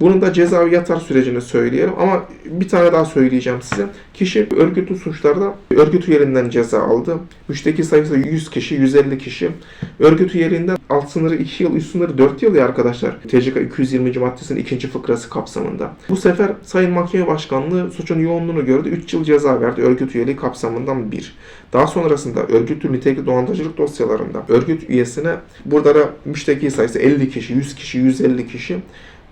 Bunun da cezaevi yatar sürecini söyleyelim ama bir tane daha söyleyeceğim size. Kişi örgütlü suçlarda örgüt üyeliğinden ceza aldı. Müşteki sayısı 100 kişi, 150 kişi. Örgüt üyeliğinden alt sınırı 2 yıl, üst sınırı 4 yıl ya arkadaşlar. TCK 220. maddesinin ikinci fıkrası kapsamında. Bu sefer Sayın Mahkeme Başkanlığı suçun yoğunluğunu gördü. 3 yıl ceza verdi örgüt üyeliği kapsamından 1. Daha sonrasında örgütlü nitelikli dolandırıcılık dosyalarında örgüt üyesine burada da müşteki sayısı 50 kişi, 100 kişi, 150 kişi.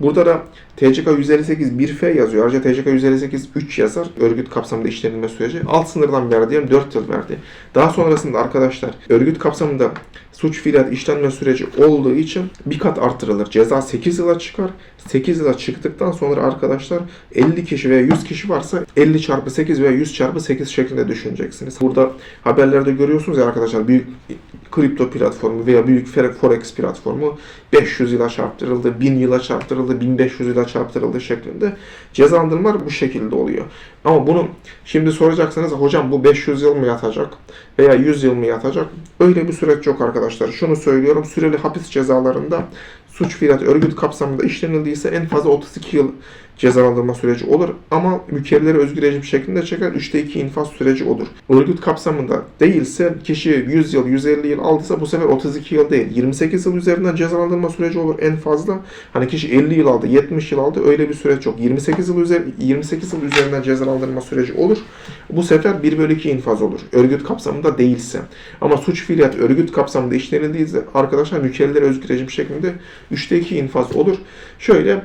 Burada da TCK 158 1F yazıyor. Ayrıca TCK 158 3 yazar. Örgüt kapsamında işlenilme süreci. Alt sınırdan verdi yani 4 yıl verdi. Daha sonrasında arkadaşlar örgüt kapsamında suç fiiliyat işlenme süreci olduğu için bir kat artırılır. Ceza 8 yıla çıkar. 8 yıla çıktıktan sonra arkadaşlar 50 kişi veya 100 kişi varsa 50 çarpı 8 veya 100 çarpı 8 şeklinde düşüneceksiniz. Burada haberlerde görüyorsunuz ya arkadaşlar büyük kripto platformu veya büyük forex platformu 500 yıla çarptırıldı, 1000 yıla çarptırıldı, 1500 yıla çarptırıldı şeklinde cezalandırmalar bu şekilde oluyor. Ama bunun şimdi soracaksınız hocam bu 500 yıl mı yatacak veya 100 yıl mı yatacak? Öyle bir süreç yok arkadaşlar. Şunu söylüyorum süreli hapis cezalarında suç fiiliyat örgüt kapsamında işlenildiyse en fazla 32 yıl cezalandırma süreci olur ama mükerrelere özgür rejim şeklinde çeker 3'te 2 infaz süreci olur. Örgüt kapsamında değilse kişi 100 yıl 150 yıl aldıysa bu sefer 32 yıl değil 28 yıl üzerinden cezalandırma süreci olur en fazla. Hani kişi 50 yıl aldı 70 yıl aldı öyle bir süreç yok. 28 yıl üzeri 28 yıl üzerinden cezalandırma süreci olur. Bu sefer 1 bölü 2 infaz olur. Örgüt kapsamında değilse. Ama suç fiiliyat örgüt kapsamında işlenildiyse arkadaşlar mükerrelere özgür rejim şeklinde 3'te 2 infaz olur. Şöyle